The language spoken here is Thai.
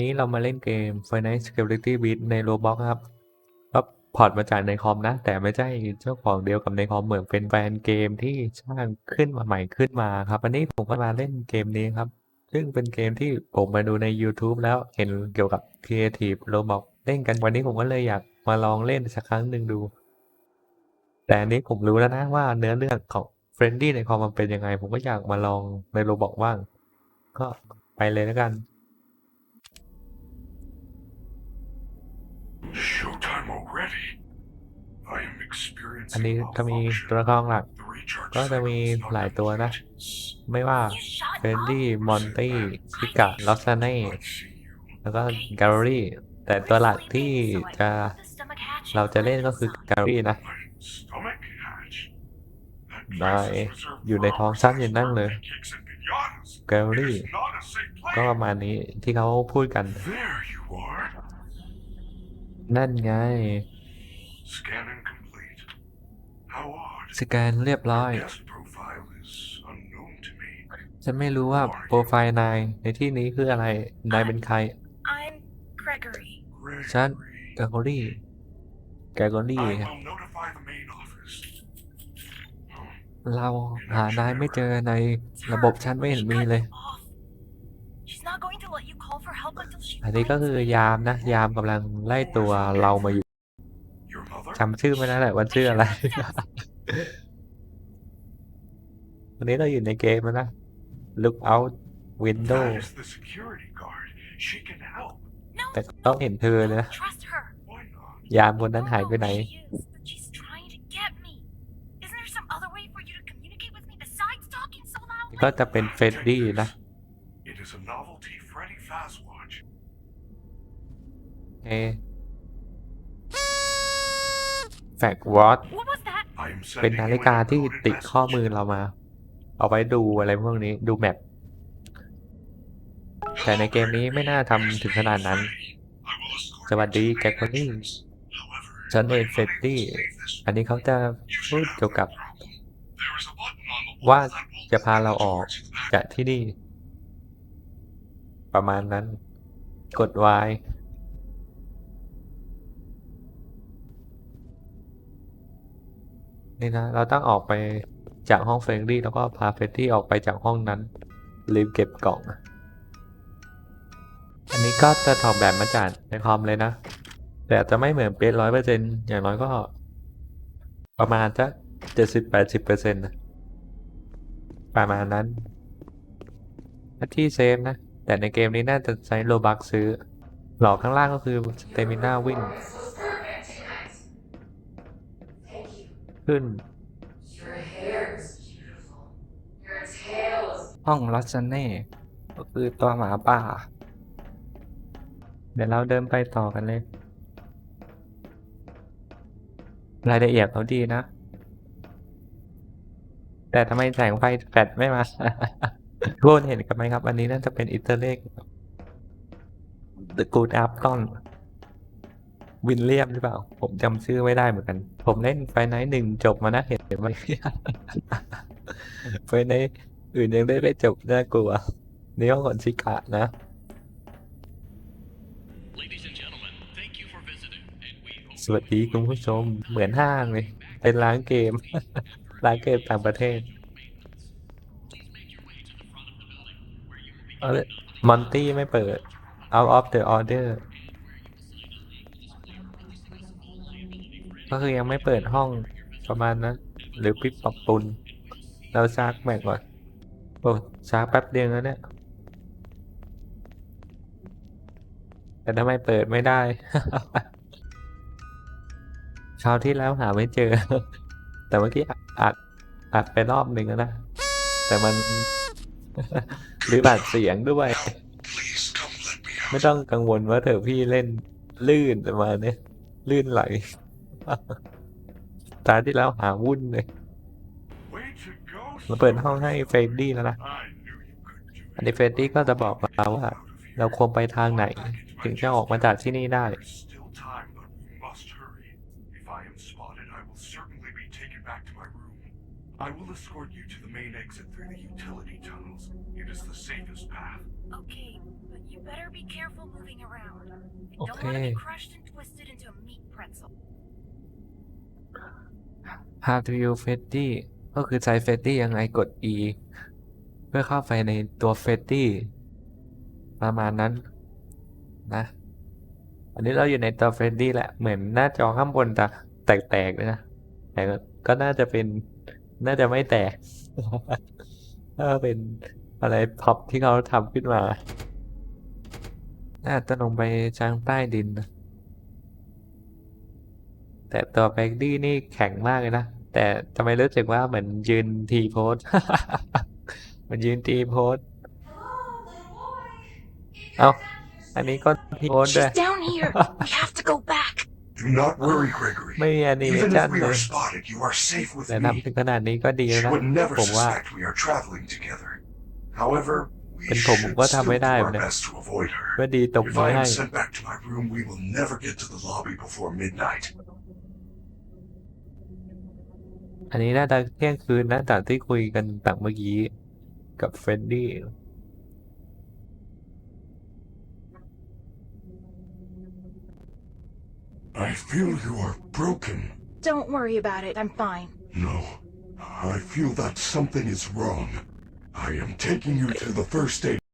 นี้เรามาเล่นเกม Finite Security Beat ใน Roblox ครับก็พอร์ตมาจากในคอมนะ แต่ไม่ใช่เจ้าของเดียวกับในคอมเหมือนเป็นแฟนเกมที่สร้างขึ้นมาใหม่ขึ้นมาครับวันนี้ผมก็มาเล่นเกมนี้ครับ ซึ่งเป็นเกมที่ผมมาดูใน YouTube แล้วเห็นเกี่ยวกับ Creative Roblox เล่นกันวันนี้ผมก็เลยอยากมาลองเล่นสักครั้งหนึ่งดู แต่อันนี้ผมรู้แล้วนะว่าเนื้อเรื่องของ Friendly ในคอมมันเป็นยังไง ผมก็อยากมาลองใน Roblox บ้าง ก็ไปเลยแล้วกัน Showtime already. I am อันนี้ experiencing จะมี malfunction. ตัวละครหลัก The recharge ก็จะมี cycle is not หลายตัวนะ complete. ไม่ว่า You shut เฟรนดี้ up. มอนตี้ชิกะลอสซาเน่ Let's see you. แล้วก็แกลเลอรี่แต่ตัวหลักที่จะ The stomach hatch เราจะเล่นก็คือแกลเลอรี่นะ My stomach hatch. That นาย place is reserved อยู่ใน for ท้อง our สั้นอย่างนั่งเลย pancakes and pinatas. แกลเลอ It รี่ is not a safe ก็ป place. ระมาณนี้ที่เขาพูดกัน There you are. นั่นไง Scanning complete. How odd. สแกนเรียบร้อย Guest profile is unknown to me. ฉันไม่รู้ว่าโปรไฟล์นายในที่นี้คืออะไร นายเป็นใคร I'm Gregory. ฉัน Gregory. แกลเลอรี่แกลเลอ I รี่ will notify the main office. เราหานายไม่เจอในระบบฉันไม่เห็นมีเลย She's อันนี้ก็คือยามนะ ยามกำลังไล่ตัวเรามาอยู่ Your mother? จำชื่อไม่ได้แหละว่าชื่ออะไร วันนี้เราอยู่ในเกมแล้วนะ Look out window That is the security guard. She can help. No, แต่ต้องเห็นเธอเลยนะ trust her. Why not? ยามคนนั้น I หาย don't ไป know ไหน who she is, but she's trying to get me. Isn't there some other way for you to communicate with me besides talking so loudly? ก็จะเป็นเฟรดดี้นะ แฟกวอต What was that? I am เป็น sending นา you ฬิ an กาที่ encoded ติดข้อ message. มือเรามา เอาไว้ดูอะไรพวกนี้ดูแมปแต่ในเกมนี้ไม่น่าทำถึงขนาดนั้น I will escort สวัสดี you to แกคอนนี่ However, ฉันเองเฟรด if ดี้ I leave this อันนี้เขาจะ You พูด should have เกี่ยวกับ no problem. There is a button on the ว่า wall that will จะพาเรา lead ออก towards the back. จากที่นี่ ประมาณนั้น กด Y นี่นะ เราต้องออกไปจากห้องเฟรนดี้แล้วก็พาเฟรนดี้ออกไปจากห้องนั้นลืมเก็บกล่อง อันนี้ก็จะถอดแบบมาจากในคอมเลยนะ แต่จะไม่เหมือนเป๊ะร้อยเปอร์เซ็นต์อย่างน้อยก็ประมาณจะเจ็ดสิบแปดสิบเปอร์เซ็นต์ประมาณนั้นที่เซฟนะ แต่ในเกมนี้น่าจะใช้โลบักซื้อ หลอกข้างล่างก็คือสเตมิน่าวิ่ง ขึ้น Your hair is beautiful. Your tail is ห้องลัสเน่ก็คือตัวหมาป่า เดี๋ยวเราเดินไปต่อกันเลย รายละเอียดเขาดีนะ แต่ทำไมแสงไฟแฟลชไม่มาทุกคนเห็นกันไหมครับ อันนี้น่าจะเป็นอิตาเล็ก The Good Afton วินเลียมหรือเปล่า ผมจำชื่อไม่ได้เหมือนกัน ผมเล่นไฟไนท์หนึ่งจบมานะเห็นไหมไฟไนท์อื่นยังได้ไม่จบน่ากลัวนี่ห้องของชิกะนะ Ladies and gentlemen, thank you for visiting, and we hope สวัสดีคุณผู้ชมเหมือนห้างเลย เป็นร้านเกม ร้านเกมต่างประเทศ please make your way to the front of the building, where you will be เอาเลยมอนตี้ไม่เปิด out of the order ก็คือยังไม่เปิดห้องประมาณนั้น หรือปิดปรับปรุนเราชาร์จแม็กก่อนโอ้ชาร์จแป๊บเดียวแล้วเนี่ยแต่ทำไมเปิดไม่ได้คราวที่แล้วหาไม่เจอ แต่เมื่อกี้อัดอัดไปรอบหนึ่งแล้วนะ แต่มันหรืออัดเสียงด้วย ไม่ต้องกังวลว่าเถอพี่เล่นลื่นประมาณนี้ลื่นไหล ตาที่แล้วหาวุ่นเลย Way to go, มาเปิดห้องให้เฟรดดี้แล้วนะ I knew you could do อัน it. นี้เฟรดดี้ก็จะบอกเราว่า เราควรไปทางไหน ถึงจะออกมาจากที่นี่ได้ There's still time, but we must hurry. If I am spotted, I will certainly be taken back to my room. I will escort you to the main exit through the utility tunnels. It is the safest path. Okay, but you better be careful moving around. I don't want to Okay. be crushed and twisted into a meat pretzel. How to use f e d d y ก็คือใช้ f e d d y ยังไงกด E เพื่อเข้าไปในตัว f e d d y ประมาณนั้นนะ อันนี้เราอยู่ในตัว f e d d y แหละ เหมือนหน้าจอข้างบนจะแตกๆเลยนะ แต่ก็น่าจะเป็นน่าจะไม่แตกถ้าเป็นอะไรพ็อปที่เขาทำขึ้นมาน่าจะลงไปจางใต้ดิน แต่ตัวแบงดี้นี่แข็งมากเลยนะ แต่ทำไมรู้สึกว่าเหมือนยืนทีโพสเหมันยืนทีโพส Hello, little boy. Get your Oh, back here อันนี้ safe. ก็ทีโพสด้วย She's down here. we have to go back. Do not worry, Gregory. ไม่มีแอนิเม Even ชัน if we เล are ย spotted, you are safe with แต่ me. ทำถึงขนาดนี้ก็ดีแล้ว She นะ would never ผมว่า suspect we are traveling together. However, we เป็นผมผม should ก็ still ทำไม่ do ได้ our เนี่ย best to avoid her. ก็ดีตบ If มือ I ให้ อันนี้น่าจะเที่ยงคืนนะจากที่คุยกันต่างเมื่อกี้กับเฟรดดี้ I feel you are broken. Don't worry about it. I'm fine. No, I feel that something is wrong. I am taking you to the first aid